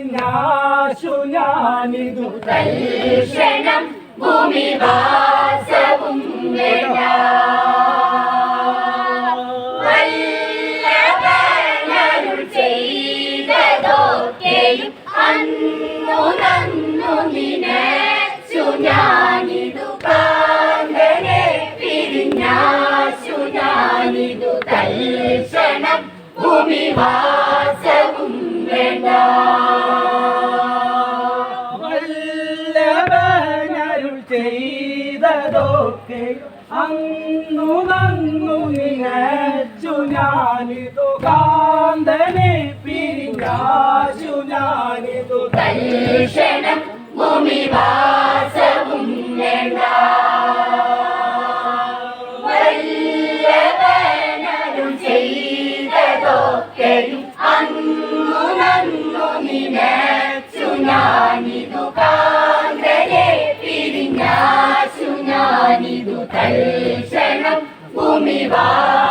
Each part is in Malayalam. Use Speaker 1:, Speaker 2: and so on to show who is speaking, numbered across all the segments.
Speaker 1: പിരിഞ്ഞാശു ഞാനിതു.
Speaker 2: തൽക്ഷണം ഭൂമിവാസവും വേണ്ട ചെയ്തതൊക്കെയും അന്നു നന്നു നിനച്ചു ഞാനിതു. കാന്തനെ പിരിഞ്ഞാശു ഞാനിതു. തൽക്ഷണം ഭൂമിവാസവും വേണ്ട
Speaker 1: ചെയ്തതൊക്കെ അന്നു നന്നു നിനച്ചു ഞാനിതു കാന്തനെ പിരിഞ്ഞാശു ഞാനിതു
Speaker 2: തൽക്ഷണം ഭൂമിവാസവും വേണ്ട. ചെയ്തതൊക്കെയും അന്നു ഞാനിതു തൽക്ഷണം ഭൂമിവാസവും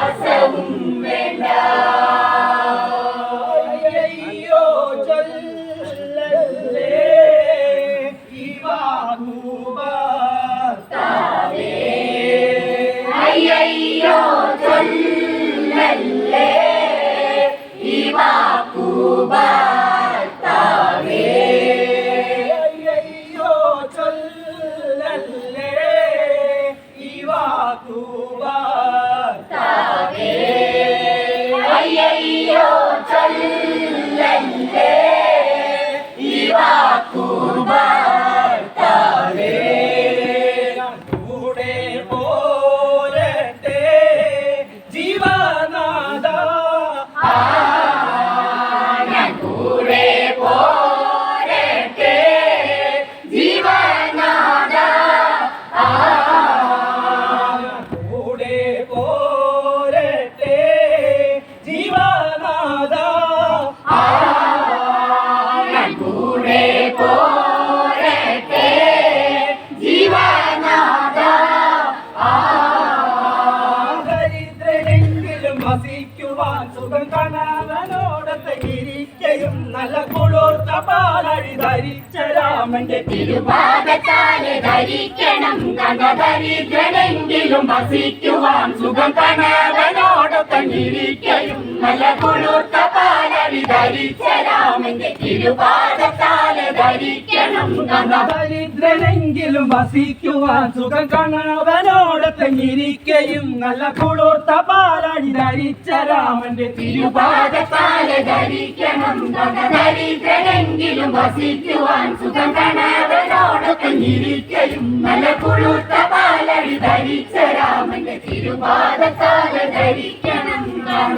Speaker 1: ദരിദ്രനെങ്കിലും വസിക്കുവാൻ സുഖം കണവനോടത്തെ ഇരിക്കയും നല്ല കുളിർത്ത പാലഴി ധരിച്ച രാമന്റെ
Speaker 2: തിരുപാദത്താൽ ധരിക്കണം കനദരിദ്രനെങ്കിലും വസിക്കുവാൻ സുഖം കണവനോടൊപ്പം ഇരിക്കയും നല്ല കുളിർത്ത പാലടി ധരിച്ച രാമന്റെ തിരുപാദത്താൽ ധരിക്കണം
Speaker 1: ദരിദ്രനെങ്കിലും വസിക്കുവാൻ സുഖം കണവനോടത്തെ ഇരിക്കയും നല്ല കുളിർത്ത പാലടി ധരിച്ച രാമന്റെ
Speaker 2: തിരുപാദത്താൽ ധരിക്കണം ദരിദ്രനെങ്കിലും വസിക്കുവാൻ സുഖം നല്ല കുളിർത്ത പാലടി ധരിച്ച രാമന്റെ തിരുപാദത്താൽ ധരിക്കണം കന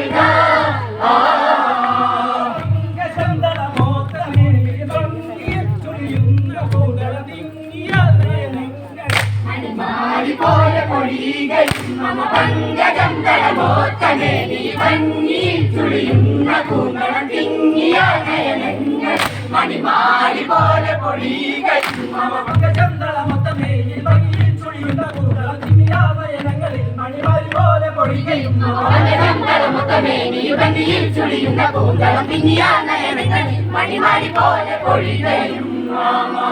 Speaker 2: പോലെ പൊഴികൾ മമ പങ്കജം തലമോത്തമേ നീ ഭംഗി ചുളിയുന്ന കൂന്തളം തിങ്ങിയ നയനങ്ങൾ മണിമാലി പോലെ പൊഴികൾ മമ
Speaker 1: പൊഴികയും
Speaker 2: പങ്കജം നീ ഭംഗിയിൽ ചുളിയുന്ന കൂന്തളം തിങ്ങിയ നയനങ്ങളിൽ മണിമാലി പോലെ പൊഴികയും മാമാ.